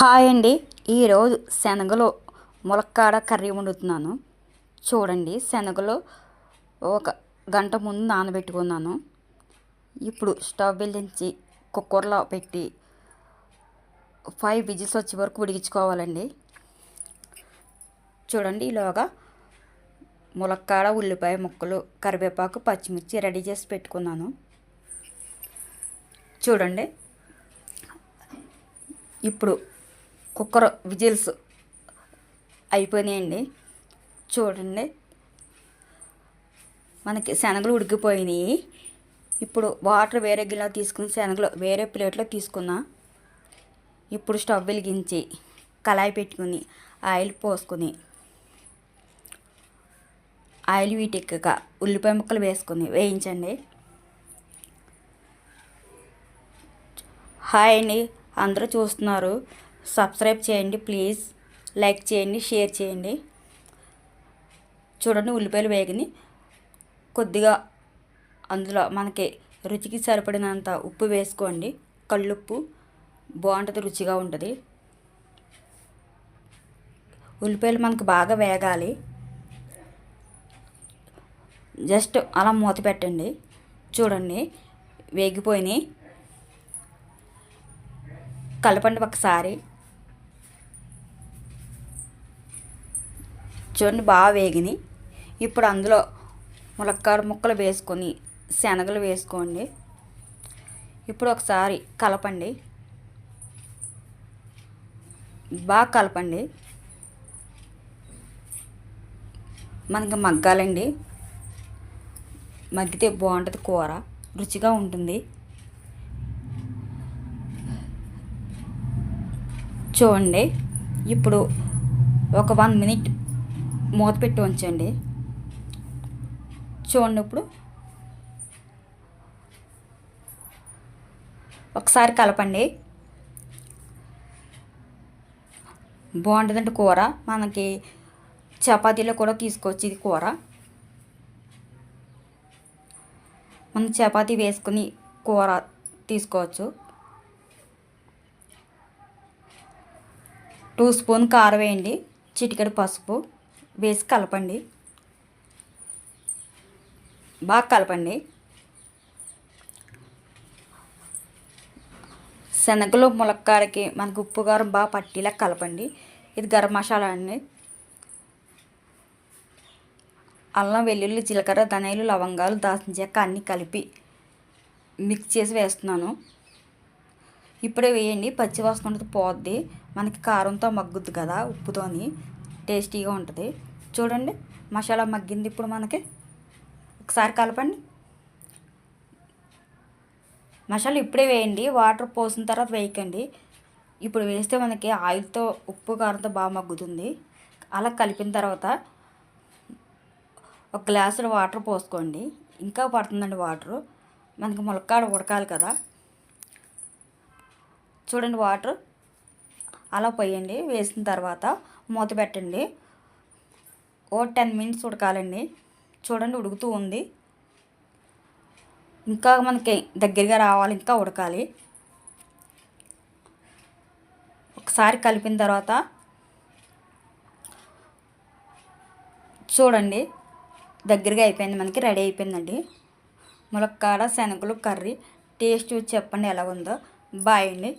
Hi అండి. ఈరోజు శనగలు ములక్కాడ కర్రీ వండుతున్నాను. చూడండి శనగలు ఒక గంట ముందు నానబెట్టుకున్నాను. ఇప్పుడు స్టవ్ వెలిగించి కుక్కర్లో పెట్టి ఫైవ్ విజిల్స్ వచ్చే వరకు ఉడికించుకోవాలండి. చూడండి ఈలోగా ములక్కాడ ఉల్లిపాయ ముక్కలు కరివేపాకు పచ్చిమిర్చి రెడీ చేసి పెట్టుకున్నాను. చూడండి ఇప్పుడు కుక్కర్ విజిల్స్ అయిపోయినాయండి. చూడండి. మనకి శనగలు ఉడికిపోయినాయి. ఇప్పుడు వాటర్ వేరే గిన్నెలో తీసుకుని శనగలు వేరే ప్లేట్లో తీసుకున్నా. ఇప్పుడు స్టవ్ వెలిగించి కళాయి పెట్టుకుని ఆయిల్ పోసుకుని ఆయిల్ వీటెక్కక ఉల్లిపాయ ముక్కలు వేసుకుని వేయించండి. హాయ్ అండి. అందరూ చూస్తున్నారు. సబ్స్క్రైబ్ చేయండి ప్లీజ్. లైక్ చేయండి షేర్ చేయండి. చూడండి ఉల్లిపాయలు వేగని. కొద్దిగా అందులో మనకి రుచికి సరిపడినంత ఉప్పు వేసుకోండి. కళ్ళుప్పు బాగుంటుంది రుచిగా ఉంటుంది. ఉల్లిపాయలు మనకు బాగా వేగాలి. జస్ట్ అలా మూత పెట్టండి. చూడండి వేగిపోయినాయి. కలపండి ఒకసారి. చూడండి బాగా వేగినాయి. ఇప్పుడు అందులో ములక్కాడ ముక్కలు వేసుకొని శనగలు వేసుకోండి. ఇప్పుడు ఒకసారి కలపండి. బాగా కలపండి. మనకి మగ్గాలండి. మగ్గితే బాగుంటుంది కూర. రుచిగా ఉంటుంది. చూడండి ఇప్పుడు ఒక వన్ మినిట్ మూత పెట్టి ఉంచండి. చూడండి ఇప్పుడు. ఒకసారి కలపండి. బాగుంటుందంటే కూర. మనకి చపాతీలో కూడా తీసుకోవచ్చు ఇది కూర. మనం చపాతీ వేసుకుని కూర తీసుకోవచ్చు. టూ స్పూన్ కారం వేయండి. చిటికెడు పసుపు వేసి కలపండి. బాగా కలపండి. శనగలు ములక్కాడకి మనకు ఉప్పు కారం బాగా పట్టేలా కలపండి. ఇది గరం మసాలా అండి. అల్లం వెల్లుల్లి జీలకర్ర ధనియాలు లవంగాలు దాల్చిన చెక్క అన్నీ కలిపి మిక్స్ చేసి వేస్తున్నాను. ఇప్పుడే వేయండి పచ్చి వాసన ఉంటుంది పోద్ది. మనకి కారంతో మగ్గుద్ది కదా ఉప్పుతోని టేస్టీగా ఉంటుంది. చూడండి మసాలా మగ్గింది ఇప్పుడు మనకి. ఒకసారి కలపండి. మసాలా ఇప్పుడే వేయండి వాటర్ పోసిన తర్వాత వేయకండి. ఇప్పుడు వేస్తే మనకి ఆయిల్తో ఉప్పు కారంతో బాగా మగ్గుతుంది. అలా కలిపిన తర్వాత ఒక గ్లాసులో వాటర్ పోసుకోండి. ఇంకా పడుతుందండి వాటరు. మనకి ములక్కాడ ఉడకాలి కదా. చూడండి వాటర్. అలా పోయండి వేసిన తర్వాత మూత పెట్టండి. ఓ టెన్ మినిట్స్ ఉడకాలండి. చూడండి ఉడుకుతూ ఉంది. ఇంకా మనకి దగ్గరగా రావాలి ఇంకా ఉడకాలి. ఒకసారి కలిపిన తర్వాత చూడండి దగ్గరగా అయిపోయింది మనకి రెడీ అయిపోయిందండి. ములక్కాడ శనగలు కర్రీ టేస్ట్ చెప్పండి ఎలా ఉందో. బాయ్ అండి.